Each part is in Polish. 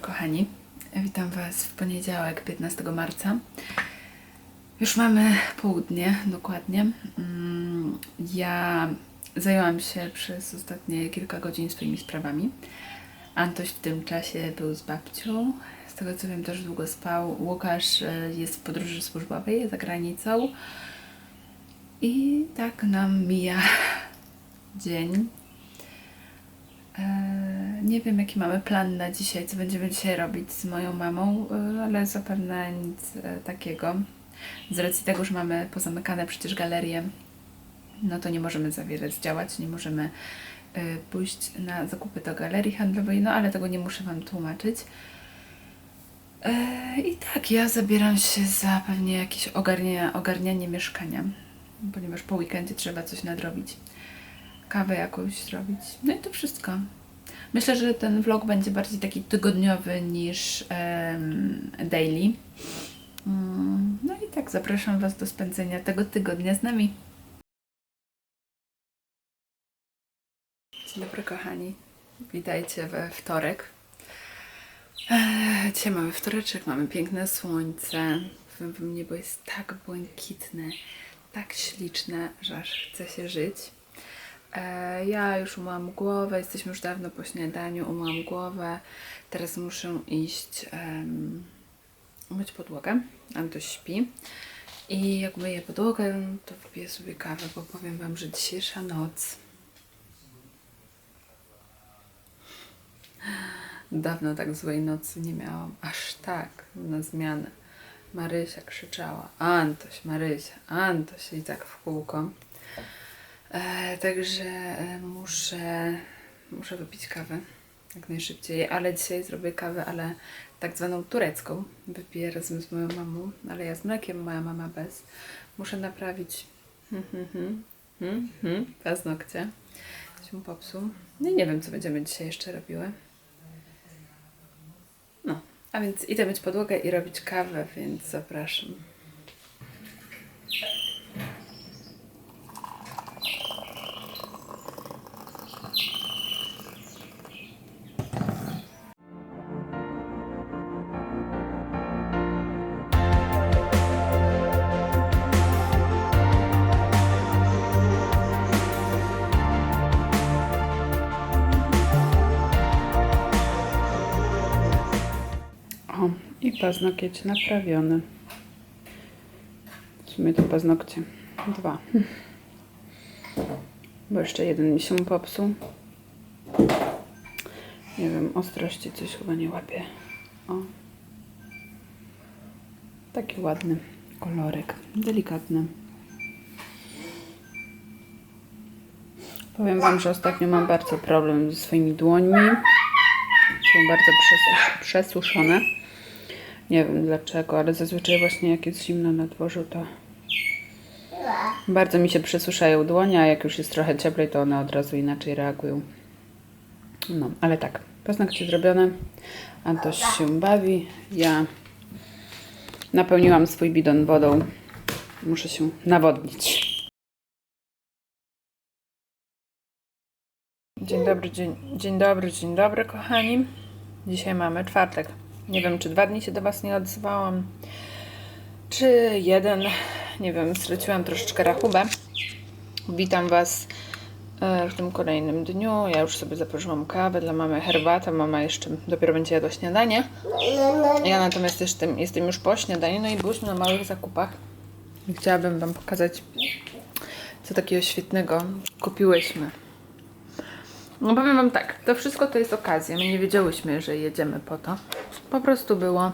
kochani. Witam Was w poniedziałek, 15 marca. Już mamy południe, dokładnie. Mm, Ja zajęłam się przez ostatnie kilka godzin swoimi sprawami. Antoś w tym czasie był z babcią. Z tego co wiem, też długo spał. Łukasz e, jest w podróży służbowej za granicą. I tak nam mija dzień. E, Nie wiem, jaki mamy plan na dzisiaj, co będziemy dzisiaj robić z moją mamą, e, ale zapewne nic e, takiego. Z racji tego, że mamy pozamykane przecież galerie, no to nie możemy za wiele zdziałać, nie możemy pójść na zakupy do galerii handlowej, no ale tego nie muszę Wam tłumaczyć. I tak, ja zabieram się za pewnie jakieś ogarnianie, ogarnianie mieszkania, ponieważ po weekendzie trzeba coś nadrobić kawę jakąś zrobić. No i to wszystko. Myślę, że ten vlog będzie bardziej taki tygodniowy niż em, daily. Mm, No i tak, zapraszam Was do spędzenia tego tygodnia z nami. Dzień dobry, kochani. Witajcie we wtorek. Eee, Dzisiaj mamy wtoreczek, mamy piękne słońce. Niebo jest tak błękitne, tak śliczne, że aż chce się żyć. E, Ja już umyłam głowę, jesteśmy już dawno po śniadaniu, umyłam głowę. Teraz muszę iść um, umyć podłogę. Antoś śpi. I jak myję podłogę, to wypiję sobie kawę, bo powiem Wam, że dzisiejsza noc Dawno tak złej nocy nie miałam. Aż tak, na zmianę. Marysia krzyczała. Antoś, Marysia, Antoś i tak w kółko. E, także e, muszę, muszę wypić kawę jak najszybciej, ale dzisiaj zrobię kawę, ale tak zwaną turecką. Wypiję razem z moją mamą, ale ja z mlekiem, moja mama bez. Muszę naprawić hmm, hmm, hmm, paznokcie. Się popsuł. No i nie wiem, co będziemy dzisiaj jeszcze robiły. No, a więc idę myć podłogę i robić kawę, więc zapraszam. I paznokieć naprawiony. W sumie to paznokcie. Dwa. Bo jeszcze jeden mi się popsuł. Nie wiem, ostrości coś chyba nie łapie. O. Taki ładny kolorek. Delikatny. Powiem Wam, że ostatnio mam bardzo problem ze swoimi dłońmi. Są bardzo przesus- przesuszone. Nie wiem dlaczego, ale zazwyczaj właśnie jak jest zimno na dworzu, to bardzo mi się przesuszają dłonie, a jak już jest trochę cieplej, to one od razu inaczej reagują. No, ale tak, paznokcie zrobione. Antoś się bawi. Ja napełniłam swój bidon wodą. Muszę się nawodnić. Dzień dobry, dzień, dzień dobry, dzień dobry, kochani. Dzisiaj mamy czwartek. Nie wiem, czy dwa dni się do Was nie odzywałam, czy jeden. Nie wiem, straciłam troszeczkę rachubę. Witam Was e, w tym kolejnym dniu. Ja już sobie zaprosiłam kawę dla mamy, herbatę. Mama jeszcze dopiero będzie jadła śniadanie. Ja natomiast jestem, jestem już po śniadaniu, no i byliśmy na małych zakupach. Chciałabym Wam pokazać, co takiego świetnego kupiłyśmy. No powiem Wam tak, to wszystko to jest okazja. My nie wiedziałyśmy, że jedziemy po to. Po prostu było.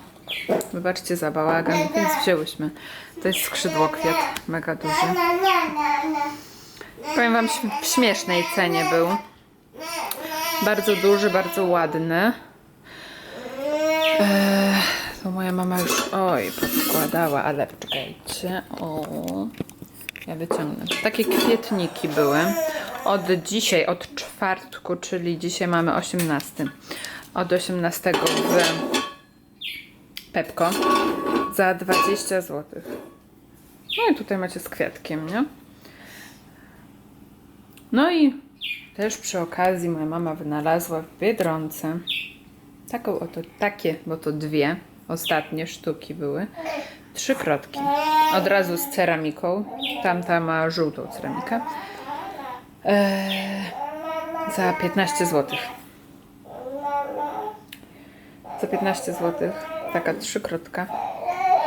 Wybaczcie za bałagan, więc wzięłyśmy. To jest skrzydło kwiat, mega duży. Powiem Wam, w śmiesznej cenie był. Bardzo duży, bardzo ładny. Eee, to moja mama już, oj, podkładała, ale poczekajcie. O, ja wyciągnę. Takie kwietniki były. Od dzisiaj, od czwartku, czyli dzisiaj mamy 18. Od 18 w Pepko za 20 zł. No i tutaj macie z kwiatkiem, nie? No i też przy okazji moja mama wynalazła w Biedronce taką oto, takie, bo to dwie ostatnie sztuki były. Trzy krotki. Od razu z ceramiką. Tamta ma żółtą ceramikę. Eee, za 15 zł. Za 15 zł. Taka trzykrotka.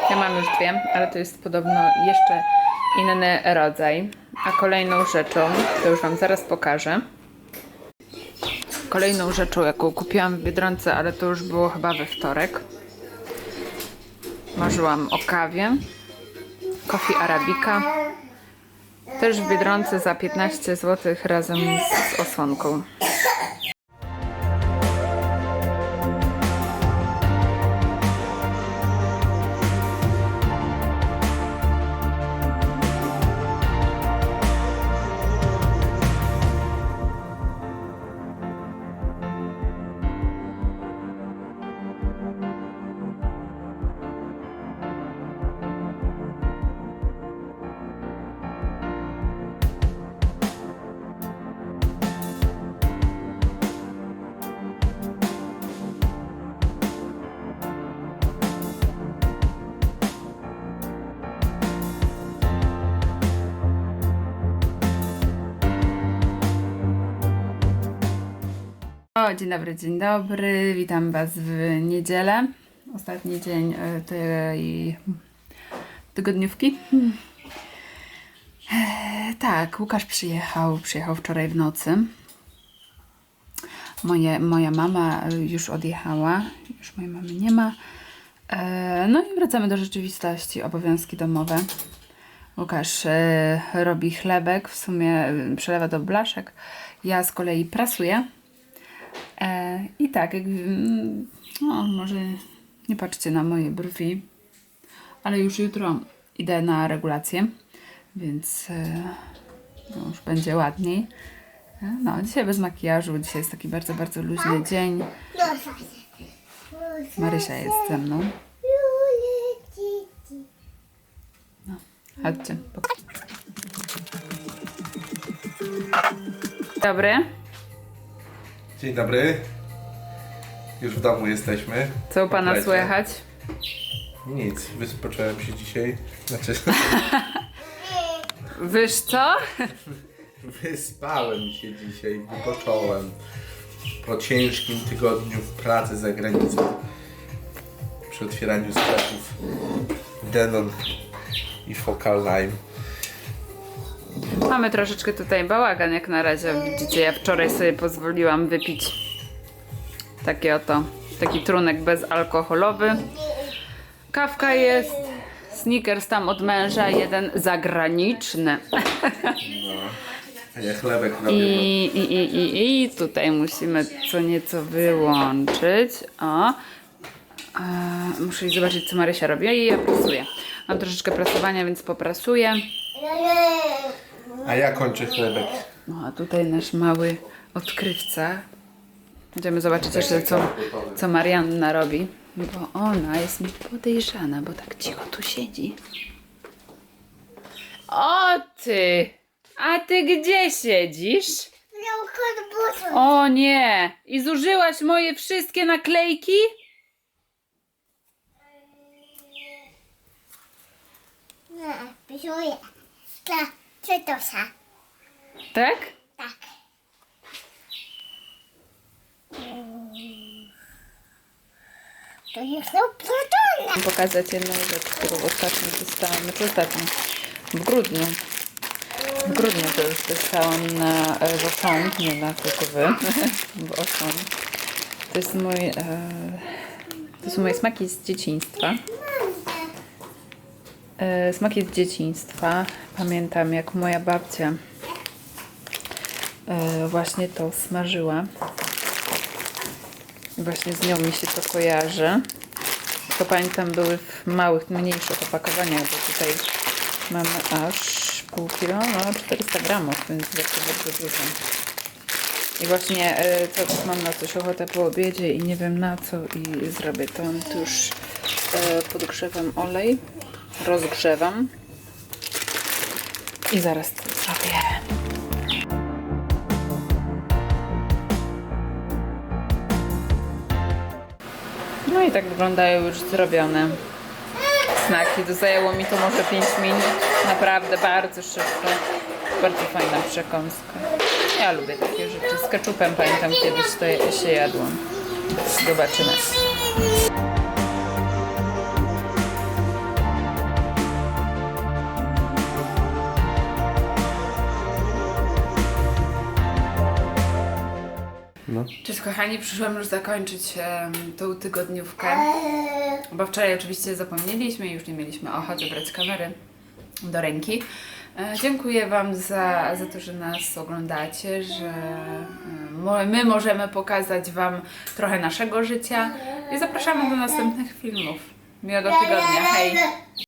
Ja mam już dwie, ale to jest podobno jeszcze inny rodzaj. A kolejną rzeczą, to już Wam zaraz pokażę. Kolejną rzeczą, jaką kupiłam w Biedronce, ale to już było chyba we wtorek. Marzyłam o kawie. Coffee Arabica. Też w Biedronce za 15 zł razem z, osłonką. O, dzień dobry, dzień dobry. Witam Was w niedzielę. Ostatni dzień e, tej tygodniówki. E, Tak, Łukasz przyjechał, przyjechał wczoraj w nocy. Moje, moja mama już odjechała, już mojej mamy nie ma. E, No i wracamy do rzeczywistości, obowiązki domowe. Łukasz robi chlebek, w sumie przelewa do blaszek. Ja z kolei prasuję. E, I tak, jak, mm, no, może nie patrzcie na moje brwi, ale już jutro idę na regulację, więc e, no, już będzie ładniej. E, No, dzisiaj bez makijażu, dzisiaj jest taki bardzo, bardzo luźny dzień. Marysia jest ze mną. No, chodźcie. Dobry. Dzień dobry. Już w domu jesteśmy. Co u Pana Komplecie. słychać? Nic, wyspocząłem się dzisiaj. Znaczy, Wyż co? wyspałem się dzisiaj, wypocząłem. Po ciężkim tygodniu pracy za granicą. Przy otwieraniu sklepów Denon i Focal Lime. Mamy troszeczkę tutaj bałagan jak na razie. Widzicie, ja wczoraj sobie pozwoliłam wypić taki oto, taki trunek bezalkoholowy. Kawka jest, sneakers tam od męża, jeden zagraniczny. A ja chlebek. I, i, i, i, i tutaj musimy co nieco wyłączyć. O. E, muszę iść zobaczyć, co Marysia robi. I ja prasuję. Mam troszeczkę prasowania, więc poprasuję. A ja kończę chlebek. No a tutaj nasz mały odkrywca. Będziemy zobaczyć jeszcze, co, co Marianna robi. Bo ona jest mi podejrzana, bo tak cicho tu siedzi. O ty! A ty gdzie siedzisz? O nie! I zużyłaś moje wszystkie naklejki? Nie, pisuję. Dla cytusa. Tak? Tak. To już są plutony. Pokazać jedną rzecz, którą ostatnio dostałam, znaczy ostatnio, w grudniu. W grudniu to już dostałam na e, Rochon, nie na tylko wy, Rochon. To jest mój, e, to są moje smaki z dzieciństwa. E, smaki z dzieciństwa. Pamiętam jak moja babcia e, właśnie to smażyła. Właśnie z nią mi się to kojarzy. To pamiętam były w małych, mniejszych opakowaniach, bo tutaj mamy aż pół kilo, no 400 gramów, więc bardzo, bardzo dużo. I właśnie to mam na coś ochotę po obiedzie i nie wiem na co i zrobię to. Już e, podgrzewam olej, rozgrzewam i zaraz to zrobię. No i tak wyglądają już zrobione snaki. To zajęło mi to może 5 minut. Naprawdę bardzo szybko. Bardzo fajna przekąska. Ja lubię takie rzeczy. Z keczupem pamiętam kiedyś to się jadło. Zobaczymy. No. Cześć kochani, przyszłam już zakończyć tą tygodniówkę, bo wczoraj oczywiście zapomnieliśmy i już nie mieliśmy ochoty brać kamery do ręki. E, Dziękuję Wam za, za to, że nas oglądacie, że e, my możemy pokazać Wam trochę naszego życia i zapraszamy do następnych filmów. Miłego tygodnia, hej!